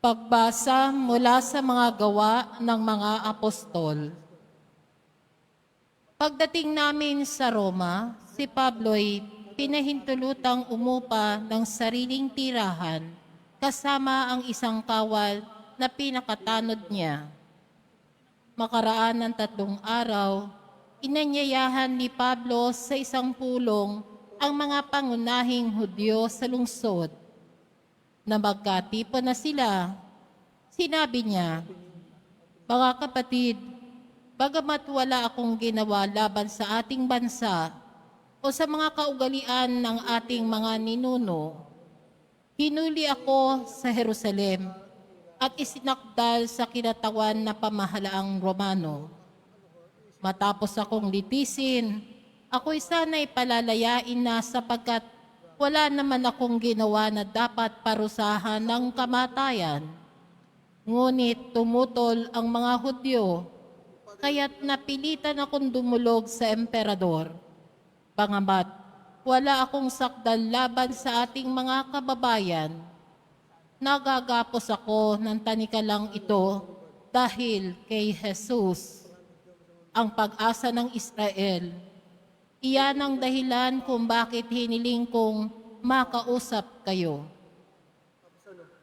Pagbasa mula sa mga gawa ng mga apostol. Pagdating namin sa Roma, si Pablo'y pinahintulutang umupa ng sariling tirahan kasama ang isang kawal na pinakatanod niya. Makaraan ng tatlong araw, inanyayahan ni Pablo sa isang pulong ang mga pangunahing Hudyo sa lungsod na magkatipon na sila, sinabi niya, Mga kapatid, bagamat wala akong ginawa laban sa ating bansa o sa mga kaugalian ng ating mga ninuno, hinuli ako sa Jerusalem at isinakdal sa kinatawan na pamahalaang Romano. Matapos akong litisin, ako'y sana'y palalayain na sapagkat wala naman akong ginawa na dapat parusahan ng kamatayan. Ngunit tumutol ang mga Hudyo, kaya't napilitan akong dumulog sa emperador. Pangamat, wala akong sakdal laban sa ating mga kababayan. Nagagapos ako ng tanikalang ito dahil kay Jesus, ang pag-asa ng Israel. Iyan ang dahilan kung bakit hiniling kong makausap kayo.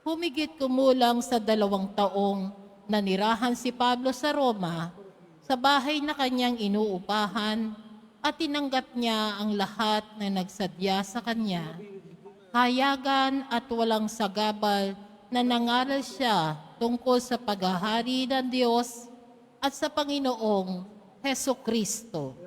Humigit kumulang sa dalawang taong nanirahan si Pablo sa Roma sa bahay na kanyang inuupahan at tinanggap niya ang lahat na nagsadya sa kanya. Hayagan at walang sagabal na nangaral siya tungkol sa paghahari ng Diyos at sa Panginoong Heso Kristo.